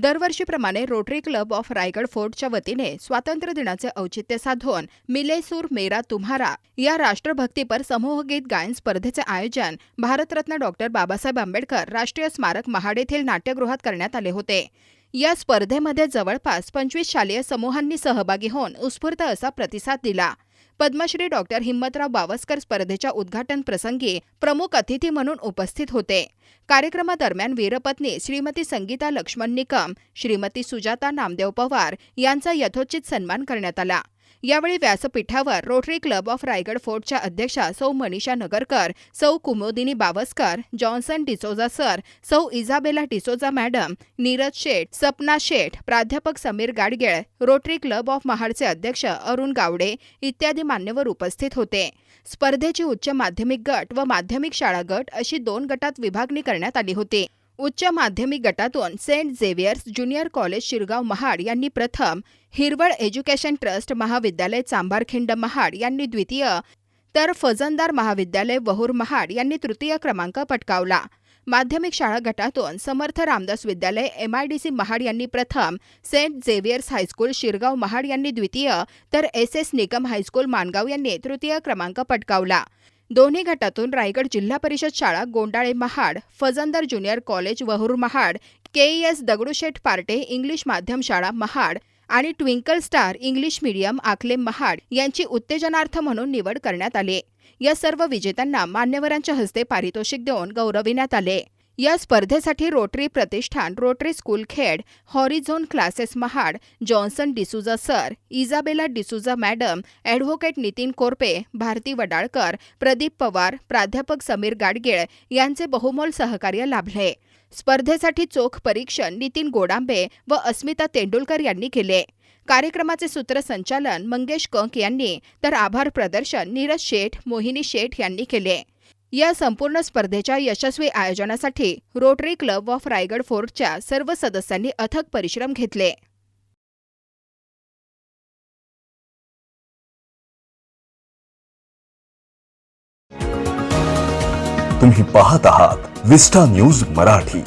दरवर्षीप्रमाणे rotary club of Raigad फोर्टच्या वतीने स्वातंत्र्य दिनाचे औचित्य साधून मिलेसूर मेरा तुम्हारा या राष्ट्रभक्तीपर समूह गीत गायन स्पर्धेचे आयोजन भारतरत्न डॉक्टर बाबासाहेब आंबेडकर राष्ट्रीय स्मारक महाड येथील नाट्यगृहात करण्यात आले होते. या स्पर्धेमध्ये जवळपास पंचवीस शालेय समूहांनी सहभागी होऊन उत्स्फूर्त असा प्रतिसाद दिला. पद्मश्री डॉक्टर हिम्मतराव बावस्कर स्पर्धेच्या उद्घाटन प्रसंगी प्रमुख अतिथी म्हणून उपस्थित होते. कार्यक्रमादरम्यान वीरपत्नी श्रीमती संगीता लक्ष्मण निकम श्रीमती सुजाता नामदेव पवार यांचा यथोचित सन्मान करण्यात आला. यावेळी व्यासपीठावर रोटरी क्लब ऑफ रायगड फोर्टच्या अध्यक्षा सौ मनीषा नगरकर सौ कुमोदिनी बावस्कर जॉन्सन डिसोजा सर सौ इझाबेला डिसोजा मॅडम नीरज शेठ सपना शेठ प्राध्यापक Sameer Gadgel rotary club of महाडचे अध्यक्ष अरुण गावडे इत्यादी मान्यवर उपस्थित होते. स्पर्धेची उच्च माध्यमिक गट व माध्यमिक शाळा गट अशी दोन गटात विभागणी करण्यात आली होती. उच्च माध्यमिक गटातून saint Xavier's junior college Shirgaon Mahad यांनी प्रथम हिरवळ एज्युकेशन ट्रस्ट महाविद्यालय चांभारखिंड महाड यांनी द्वितीय तर फजनदार महाविद्यालय वहूर महाड यांनी तृतीय क्रमांक पटकावला. माध्यमिक शाळा गटातून समर्थ रामदास विद्यालय एमआयडीसी महाड यांनी प्रथम saint Xavier's high school Shirgaon Mahad यांनी द्वितीय तर S S Nigam high school Mangaon यांनी तृतीय क्रमांक पटकावला. दोन्ही गटातून रायगड जिल्हा परिषद शाळा Gondale Mahad Fajandar junior college Vahur Mahad KES Dagdusheth Parte English माध्यम शाळा महाड आणि twinkle star English medium Akhale Mahad यांची उत्तेजनार्थ म्हणून निवड करण्यात आली. या सर्व विजेत्यांना मान्यवरांच्या हस्ते पारितोषिक देऊन गौरविण्यात आले. या स्पर्धेसाठी rotary Pratishthan rotary school Khed horizon classes Mahad Johnson D'Souza sir Isabella D'Souza madam advocate Nitin Korpe Bharati Wadalkar Pradeep Pawar प्राध्यापक समीर गाडगेळ यांचे बहुमोल सहकार्य लाभले. स्पर्धेसाठी चोख परीक्षण नितीन गोडांबे व अस्मिता तेंडुलकर यांनी केले. कार्यक्रमाचे सूत्रसंचालन मंगेश कंक यांनी तर आभार प्रदर्शन नीरज शेठ मोहिनी शेठ यांनी केले. या संपूर्ण स्पर्धेच्या यशस्वी आयोजनासाठी रोटरी क्लब ऑफ रायगड फोर्टच्या सर्व सदस्यांनी अथक परिश्रम घेतले. तुम्ही पाहत आहात विस्टा न्यूज मराठी.